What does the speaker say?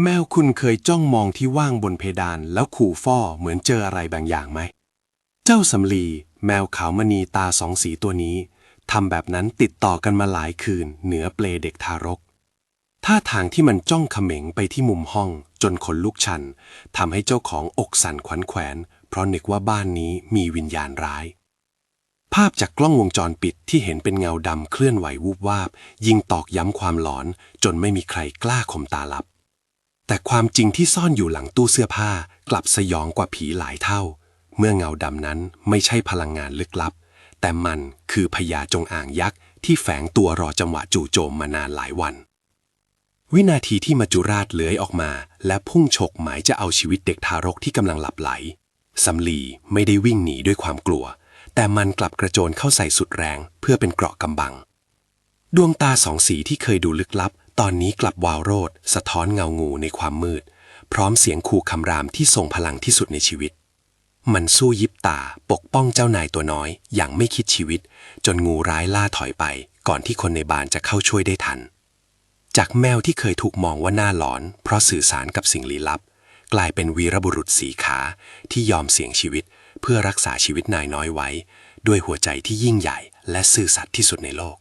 แมวคุณเคยจ้องมองที่ว่างบนเพดานแล้วขู่ฟ่อเหมือนเจออะไรบางอย่างไหม เจ้าสำลี แมวขาวมณีตาสองสีตัวนี้ทำแบบนั้นติดต่อกันมาหลายคืน เหนือเปลเด็กทารก ท่าทางที่มันจ้องเขม็งไปที่มุมห้อง จนขนลุกชันทำให้เจ้าของอกสั่นขวัญแขวน เพราะนึกว่าบ้านนี้มีวิญญาณร้าย ภาพจากกล้องวงจรปิดที่เห็นเป็นเงาดำเคลื่อนไหววูบวาบ ยิ่งตอกย้ำความหลอน จนไม่มีใครกล้าข่มตาหลับ แต่ความจริงที่ซ่อนอยู่หลังตู้เสื้อผ้ากลับสยองกว่าผีหลายเท่า เมื่อเงาดำนั้นไม่ใช่พลังงานลึกลับ แต่มันคือพญาจงอ่างยักษ์ที่แฝงตัวรอจังหวะจู่โจมมานานหลายวัน วินาทีที่มัจจุราชเลื้อยออกมา และพุ่งฉกหมายจะเอาชีวิตเด็กทารกที่กำลังหลับไหลสำลีไม่ได้วิ่งหนีด้วยความกลัว แต่มันกลับกระโจนเข้าใส่สุดแรงเพื่อเป็นเกราะกำบัง ดวงตาสองสีที่เคยดูลึกลับ ตอนนี้กลับวาวโรดสะท้อนเงางูในความมืด พร้อมเสียงขู่คำรามที่ทรงพลังที่สุดในชีวิต มันสู้ยิบตาปกป้องเจ้านายตัวน้อย อย่างไม่คิดชีวิต จนงูร้ายล่าถอยไป ก่อนที่คนในบ้านจะเข้าช่วยได้ทัน จากแมวที่เคยถูกมองว่าน่าหลอน เพราะสื่อสารกับสิ่งลี้ลับ กลายเป็นวีรบุรุษสีขาที่ยอมเสี่ยงชีวิต เพื่อรักษาชีวิตนายน้อยไว้ ด้วยหัวใจที่ยิ่งใหญ่ และซื่อสัตย์ที่สุดในโลก